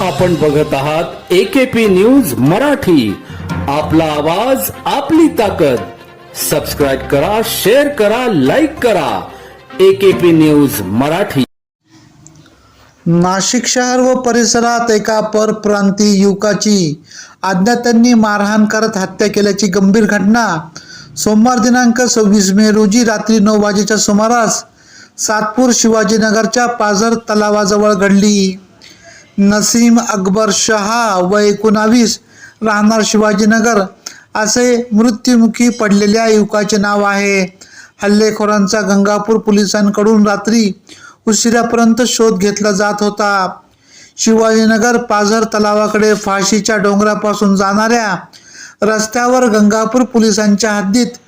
आपण बघत आहात एकेपी न्यूज मराठी. आपला आवाज आपली ताकद. सबस्क्राईब करा शेअर करा लाईक करा. AKP news Marathi. नाशिक शहर व परिसरात एका परप्रांतीय युवकाची अज्ञातांनी मारहाण करत हत्या केल्याची गंभीर घटना. सोमवार दिनांक सव्वीस मे रोजी रात्री नऊ वाजेच्या सुमारास सातपूर शिवाजीनगरच्या पाझर तलावाजवळ घडली. नसीम अकबर शहा व एकोणावीस राहणार शिवाजीनगर. असे मृत्युमुखी पडलेल्या युवकाचे नाव आहे. हल्लेखोरांचा गंगापूर पोलिसांकडून रात्री उशिरापर्यंत शोध घेतला जात होता. शिवाजीनगर पाझर तलावाकडे फाशीच्या डोंगरापासून जाणाऱ्या रस्त्यावर गंगापूर पोलिसांच्या हद्दीत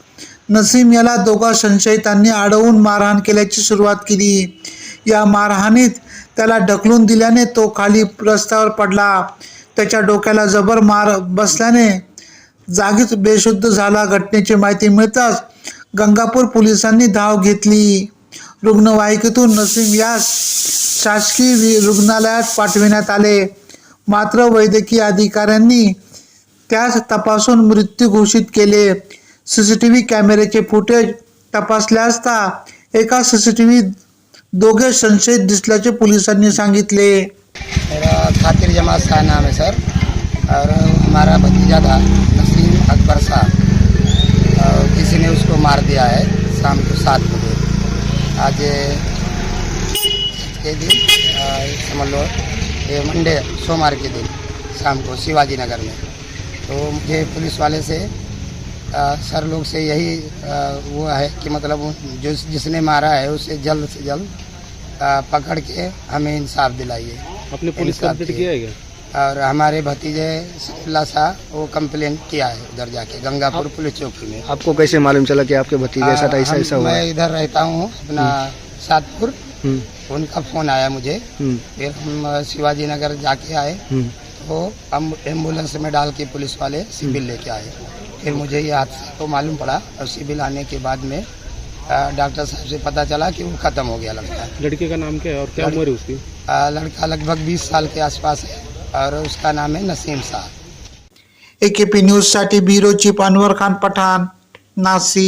नसीम याला दोघा संशयितांनी अडवून मारहाण केल्याची सुरुवात केली. या मारहाणीत त्याला ढकलून दिल्याने तो खाली रस्त्यावर पडला. त्याच्या डोक्याला जबर मार बसल्याने जागीच बेशुद्ध झाला. घटनेची माहिती मिळताच गंगापूर पोलिसांनी धाव घेतली. रुग्णवाहिकेतून नसीम यास शासकीय वि- रुग्णालयात पाठविण्यात आले. मात्र वैद्यकीय अधिकाऱ्यांनी त्यास तपासून मृत्यू घोषित केले. सी सी टी व्ही कॅमेऱ्याचे फुटेज तपासले असता एका सी सी टी व्ही दोघे संशयित दिसल्याचे पोलिसांनी सांगितले. मेरा खातिर जमा शाह नाम है सर। और हमारा भतीजा था नसीम अकबर साहब और किसी ने उसको मार दिया है शाम को सात बजे। आज के दिन समझ लो ये मंडे सोमवार के दिन शाम को शिवाजी नगर में। तो मुझे पुलिस वाले से अ, सर लोग से यही वो है कि मतलब जो जिसने मारा है उसे जल्द से जल्द पकड़ के हमें इंसाफ दिलाइए। आपने पुलिस कंप्लेंट किया है क्या? और हमारे भतीजे सफिल्ला शाह वो कंप्लेंट किया है उधर जाके गंगापुर पुलिस चौकी में। आपको कैसे मालूम चला कि आपके भतीजे साथ ऐसा ऐसा हुआ मैं इधर रहता हूँ अपना सातपुर। हम्म, उनका फ़ोन आया मुझे। हम्म, फिर हम शिवाजी नगर जाके आए। हम्म। तो हम एंबुलेंस में डाल के पुलिस वाले सिविल लेके आए। फिर मुझे ये हादसा तो मालूम पड़ा और सिविल आने के बाद में डॉक्टर साहब से पता चला कि वो ख़त्म हो गया लगता है लड़के का नाम क्या है और क्या उम्र है उसकी? लड़का लगभग 20 साल के आसपास है और उसका नाम है Naseem Shah. A K P न्यूजसाठी ब्युरो चीफ अनवर खान पठान नाशिक